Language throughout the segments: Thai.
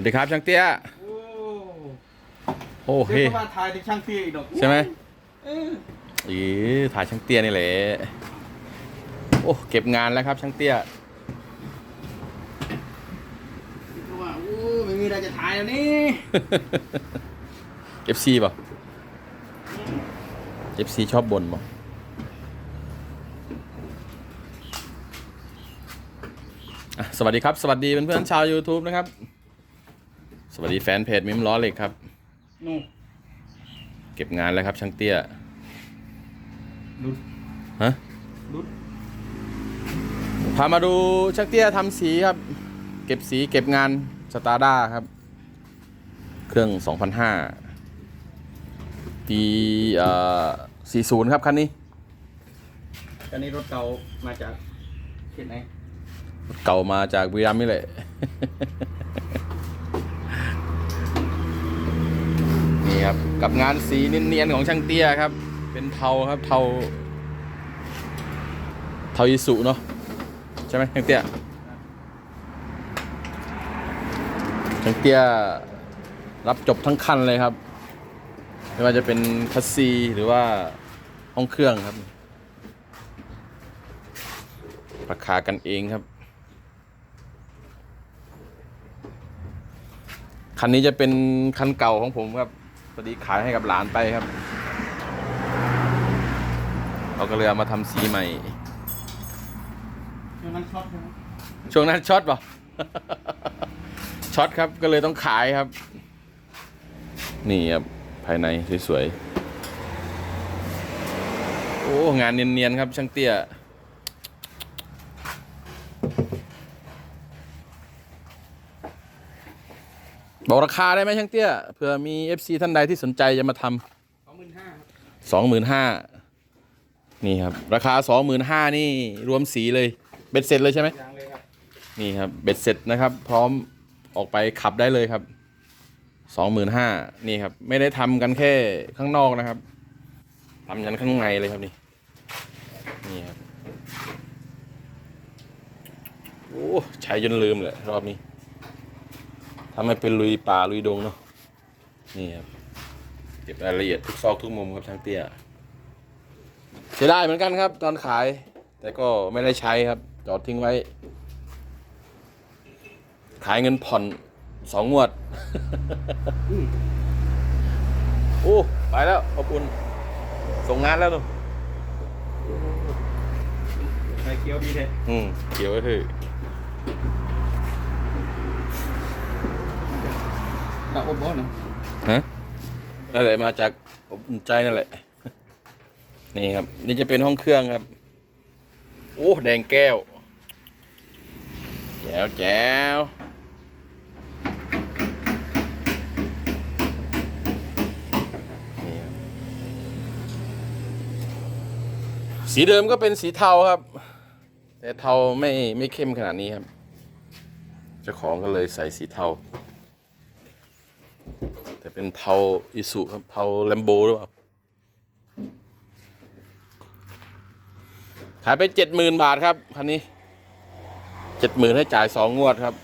วัสดีครับช่างเตี้ย โอ้โอ้เฮ้เฮ้ยมาถ่ายในช่างเตี้ยอีกดอกใช่ไหมเอออีถ่ายช่างเตี้ยนี่แหละ โอ้เก็บงานแล้วครับช่างเตี้ย คิดว่าโอ้ไม่มีอะไรจะถ่ายแล้วนี่เอฟซีป่ะเอฟซีชอบบ่นป่ะอะสวัสดีครับ สวัสดีเพื่อนๆชาว YouTube นะครับ สวัสดีแฟนเพจมิมล้อเหล็กครับนู่นเก็บงานแล้วครับช่างเตี้ยลุดฮะลุดพามาดูช่างเตี้ยทำสีครับ เก็บสีเก็บงานสตาร์ด้าครับ เครื่อง 2005ปีเอ่อ40 ครับคันนี้อันนี้รถเก่ามาจากเขตไหนเก่ามาจากบุรีรัมย์นี่แหละ นี่ครับ กับงานสีเนียนๆของช่างเตี้ยครับ เป็นเทาครับเทา เทาอิสุเนาะใช่ไหมช่างเตี้ยช่างเตี้ยรับจบทั้งคันเลยครับไม่ว่าจะเป็นคัสซีหรือว่าห้องเครื่องครับ ราคากันเองครับ คันนี้จะเป็นคันเก่าของผมครับ พอดีขายให้กับหลานไปครับ เราก็เลยเอามาทำสีใหม่ ช่วงนั้นช็อตใช่ไหมช่วงนั้นช็อตป่ะ ช็อตครับก็เลยต้องขายครับ นี่ครับ ภายในสวยๆ โอ้ งานเนียนๆครับช่างเตี้ย บอกราคาได้ไหมช่างเตี้ยเผื่อมี FC ท่านใดที่สนใจจะมาทำสองหมื่นห้าครับสองหมื่นห้านี่ครับ ราคาสองหมื่นห้านี่รวมสีเลย เบ็ดเสร็จเลยใช่ไหมยังเลยครับนี่ครับเบ็ดเสร็จนะครับ พร้อมออกไปขับได้เลยครับสองหมื่นห้านี่ครับ ไม่ได้ทำกันแค่ข้างนอกนะครับทำกันข้างในเลยครับนี่นี่ครับโอ้ใช้จนลืมเลยรอบนี้ ทำให้เป็นลุยป่าลุยดงเนาะนี่ครับเก็บรายละเอียดทุกซอกทุกมุมครับช่างเตี้ยเสียดายเหมือนกันครับ ตอนขาย แต่ก็ไม่ได้ใช้ครับ จอดทิ้งไว้ ขายเงินผ่อนสองงวดโอ้ไปแล้วขอบคุณส่งงานแล้วหนูไฟเขียวดีเทอืมเขียวก็คือ ดาวอบอสนะฮะนั่นแหละมาจากอุ่นใจนั่นแหละ นี่ครับ นี่จะเป็นห้องเครื่องครับ โอ้ แดงแก้ว แจ๋วแจ๋วนี่ครับสีเดิมก็เป็นสีเทาครับ แต่เทาไม่ไม่เข้มขนาดนี้ครับ เจ้าของก็เลยใส่สีเทา เป็นเทาอิสุครับเทาแลมโบหรือเปล่าขายไปเจ็ดหมื่นบาทครับคันนี้เจ็ดหมื่นให้จ่ายสองงวดครับ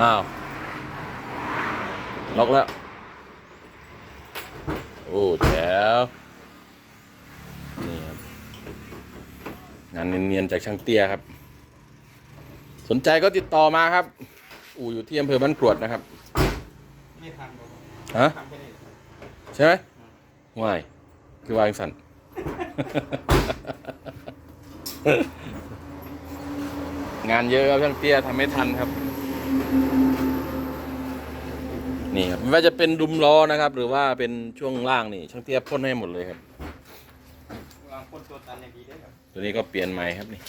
อ้าว ล็อกแล้ว โอ้แจ๋วนี่ครับ งานเนียนๆจากช่างเตี้ยครับ สนใจก็ติดต่อมาครับ อู่อยู่ที่อำเภอบ้านกรวดนะครับ ไม่ทันบอกฮะ ทำแค่นี้ใช่ไหมว่ายคือวางสัน งานเยอะครับช่างเตี้ยทำไม่ทันครับ นี่ครับไม่ว่าจะเป็นดุมล้อนะครับ หรือว่าเป็นช่วงล่างนี่ ช่างเตี้ยพ่นให้หมดเลยครับวางคนตัวตันอย่างดีได้ครับ ตัวนี้ก็เปลี่ยนใหม่ครับนี่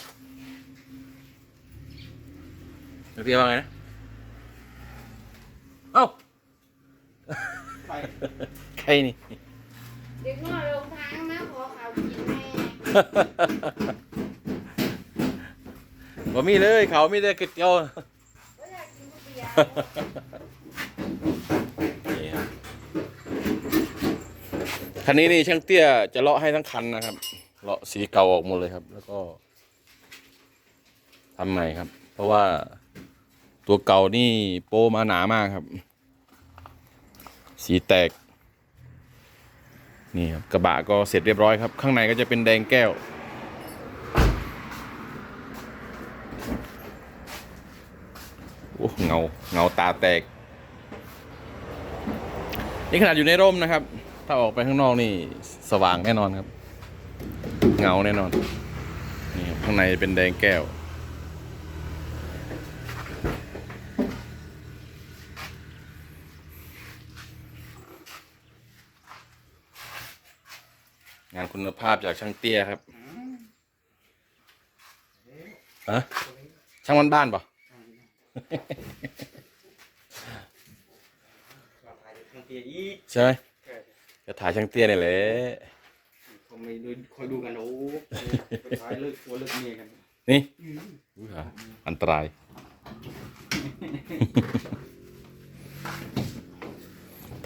ช่างเตี้ยว่าไงนะเอ้าไปใครนี่ เด็กน้อยลงทางมาขอเขากินแม่บ่มีเลยเขามีแต่ก๋วยเตี๋ยวก็อยากกินก๋วยเตี๋ยวนี่ครับคันนี้นี่ช่างเตี้ยจะเลาะให้ทั้งคันนะครับ เลาะสีเก่าออกหมดเลยครับ แล้วก็ทำใหม่ครับ เพราะว่า ตัวเก่านี่โปรมาหนามากครับ สีแตก นี่ครับกระบะก็เสร็จเรียบร้อยครับ ข้างในก็จะเป็นแดงแก้ว โอ้เงาเงาตาแตก นี่ขนาดอยู่ในร่มนะครับ ถ้าออกไปข้างนอกนี่สว่างแน่นอนครับ เงาแน่นอน นี่ข้างในเป็นแดงแก้ว คุณภาพจากช่างเตี้ยครับฮะช่างวันบ้านปะทางเตียอีกใช่ไหมจะถ่ายช่างเตี้ยนี่แหละผมไม่ดูคอยดูกันโอ้ไปท้ายเลิกตัวเลิกเมียกัน นี่อุ๊ยหาอันตราย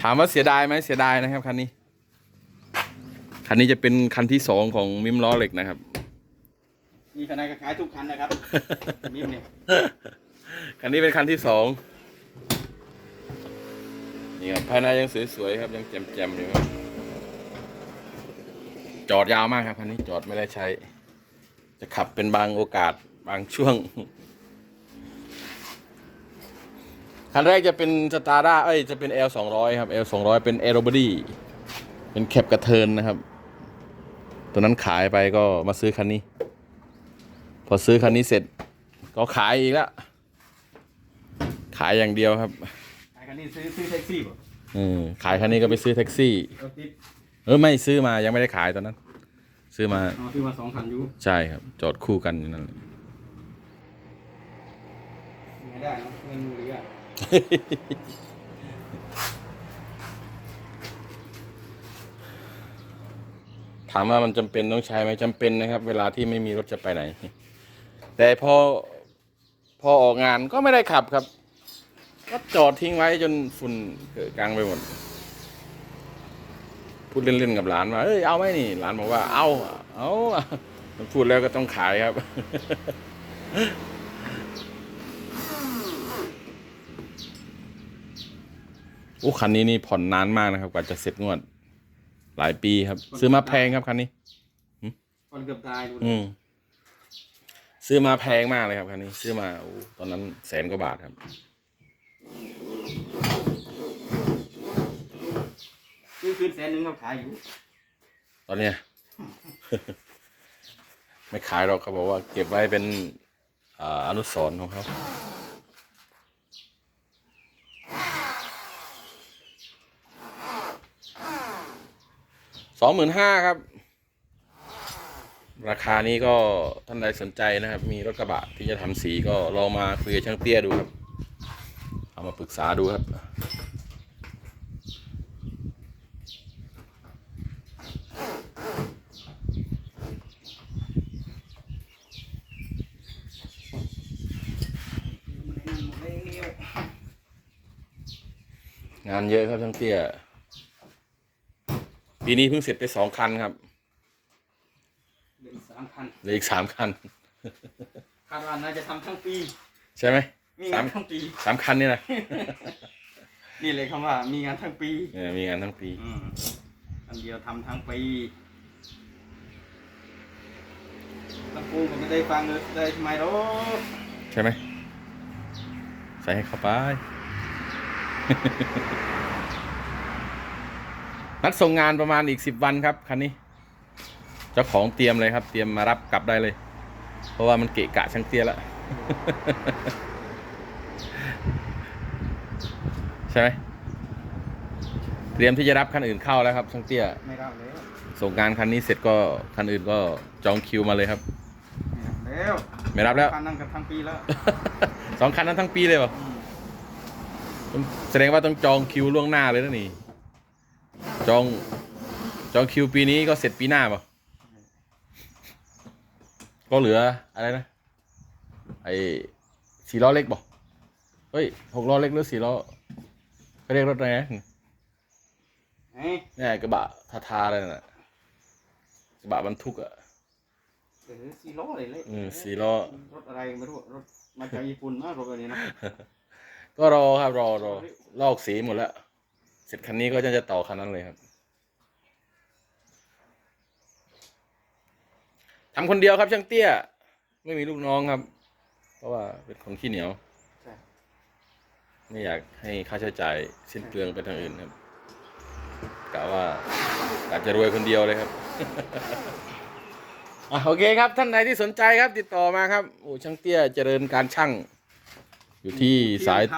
ถามว่าเสียดายไหมเสียดายนะครับคันนี้ คันนี้จะเป็นคันที่สองของมิมล้อเหล็กนะครับ มีขนาดก็ขายทุกคันนะครับ มิมเนี่ยคันนี้เป็นคันที่สองนี่ครับภายในยังสวยๆครับยังแจ่มๆอยู่ครับจอดยาวมากครับคันนี้จอดไม่ได้ใช้ จะขับเป็นบางโอกาสบางช่วง คันแรกจะเป็นสตาร์ด้าเอ้ยจะเป็น L 2 0 0ครับ L 2 0 0เป็นแอโรบอดี้เป็นแคปกระเทินนะครับ ตัวนั้นขายไปก็มาซื้อคันนี้ พอซื้อคันนี้เสร็จ ก็ขายอีกแล้วขายอย่างเดียวครับขายคันนี้ซื้อซื้อแท็กซี่ป่ะอืมขายคันนี้ก็ไปซื้อแท็กซี่ รถติดเออไม่ซื้อมายังไม่ได้ขายตอนนั้น ซื้อมาอ๋อซื้อมาสองคันอยู่ใช่ครับ จอดคู่กันอยู่นั่นแหละ ไม่ได้นะเงินเหลือ ถามว่ามันจำเป็นต้องใช้ไหมจำเป็นนะครับ เวลาที่ไม่มีรถจะไปไหน แต่พอพอออกงานก็ไม่ได้ขับครับ ก็จอดทิ้งไว้จนฝุ่นเกิดกลางไปหมด พูดเล่นๆกับหลานว่าเอ้ยเอาไหมนี่หลานบอกว่า เอาเอาพูดแล้วก็ต้องขายครับโอ้คันนี้นี่ผ่อนนานมากนะครับ กว่าจะเสร็จงวด หลายปีครับ ซื้อมาแพงครับคันนี้คนเกือบตายดูอืมซื้อมาแพงมากเลยครับคันนี้ ซื้อมาโอ้ตอนนั้นแสนกว่าบาทครับซื้อคืนแสนหนึ่งเขาขายอยู่ ตอนเนี้ย ไม่ขายหรอกเขาบอกว่า เก็บไว้เป็นอ่าอนุสรณ์ของเขา องหมื่นห้าครับ ราคานี้ก็ท่านใดสนใจนะครับ มีรถกระบะที่จะทำสีก็ลองมาคุยกับช่างเตี้ยดูครับ เอามาปรึกษาดูครับงานเยอะครับช่างเตี้ย ปีนี้เพิ่งเสร็จไปสองคันครับเหลืออีกสามคันเหลืออีกสามคัน คาดว่าน่าจะทำทั้งปี ใช่ไหมมีสางามนทั้งปีสามคันนี่นะนี่เลยคำว่ามีงานทั้งปีเออมีงานทั้งปีอืมอันเดียวทำทั้งปีตะปูก็ไม่ได้ฟังเลยได้ทำไมหรอกใช่ไหมใส่ให้เข้าไป นัดส่งงานประมาณอีกสิบวันครับคันนี้ เจ้าของเตรียมเลยครับ เตรียมมารับกลับได้เลย เพราะว่ามันเกะกะช่างเตี้ยแล้วใช่ไหมเตรียมที่จะรับคันอื่นเข้าแล้วครับช่างเตี้ยไม่รับแล้วส่งงานคันนี้เสร็จก็คันอื่นก็จองคิวมาเลยครับ ไม่รับแล้วไม่รับแล้ว คันนั่งกันทั้งปีแล้ว สองคันนั้นทั้งปีเลยเปล่าอืมแสดงว่าต้องจองคิวล่วงหน้าเลยนะนี่ จอง จองคิวปีนี้ก็เสร็จปีหน้าเปล่าก็เหลืออะไรนะ ไอ้สี่ล้อเล็กบอกเฮ้ยหกล้อเล็กหรือสี่ล้อเขาเรียกรถอะไรนะเฮ้ยเนี่ยกระบะทาทาอะไรน่ะกระบะบรรทุกอะเออสี่ล้อเลยเลยอืมสี่ล้อรถอะไรไม่รู้รถมาจากญี่ปุ่นนะรถแบบนี้นะก็รอครับรอรอลอกสีหมดแล้ว เสร็จคันนี้ก็จะจะต่อคันนั้นเลยครับทำคนเดียวครับช่างเตี้ย ไม่มีลูกน้องครับ เพราะว่าเป็นคนขี้เหนียวใช่ไม่อยากให้ค่าใช้จ่ายสิ้นเปลืองไปทางอื่นครับกะว่าอาจจะรวยคนเดียวเลยครับอะโอเคครับ ท่านใดที่สนใจครับ ติดต่อมาครับโอ้ช่างเตี้ยเจริญการช่าง อยู่ที่สายท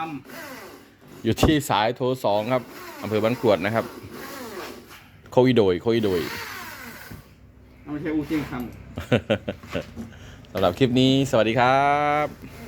อยู่ที่สายโทรสองครับอำเภอบ้านกรวดนะครับโควิโดยโควิโดยำไม่ใช่อูเจียงทำสำหรับคลิปนี้สวัสดีครับ